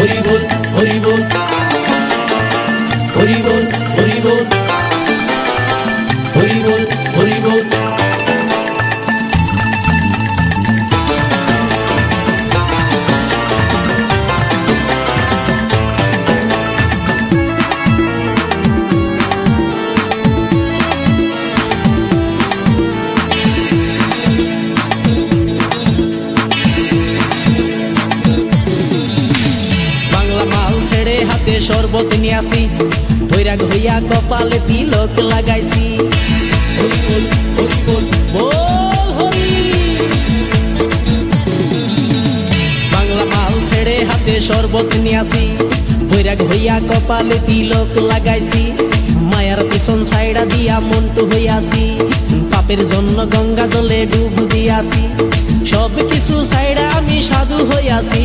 হরি হাতে শরবত নিয়ে আসি। বৈরাগ হইয়া কপালে তিলক লাগাইছি। বাংলা মাল ছেড়ে হাতে শরবত নিয়ে আসি। বৈরাগ হইয়া কপালে তিলক লাগাইছি। মায়ার পিছন ছাইড়া দিয়া মন্টু হইয়াছি পাপের জন্য গঙ্গা জলে ডুব দিয়াছি সব কিছু ছাইড়া আমি সাধু হইয়াছি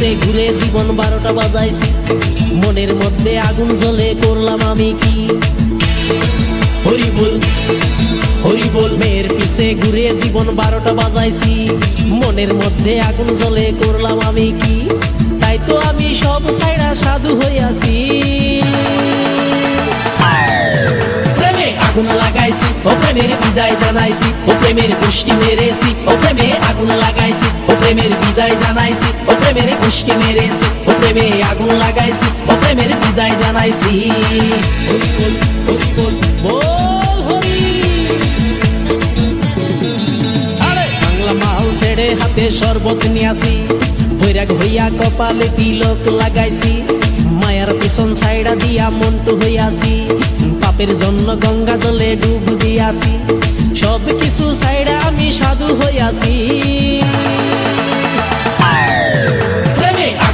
মেয়ের ঘুরে জীবন বারোটা বাজাইছি। মনের মধ্যে আগুন জ্বলে করলাম আমি কি? হরি বল হরি বল, মেয়ের পিছে ঘুরে জীবন বারোটা বাজাইছি। মনের মধ্যে আগুন জ্বলে করলাম আমি কি? তাই তো আমি সব ছাইড়া সাধু হইয়াছি আগুন লাগাইছি, ও প্রেমের বিদায় জানাইছি, ও প্রেমের পুষ্টি মেরেছি, ও প্রেমে আগুন লাগাইছি, ও প্রেমের বিদায় জানাইছি। ও পুষ্টি মেরেছি ও প্রেমে আগুন লাগাইছি ও প্রেমের বিদায় জানাইছি হাতে শরবত নিয়াছি বৈরাগ হইয়া কপালে তিলক লাগাইছি মায়ার পিছন ছাইড়া দিয়া মন্টু হইয়াছি পাপের জন্য গঙ্গা জলে ডুব দিয়াছি সব কিছু ছাইড়া আমি সাধু হইয়াছি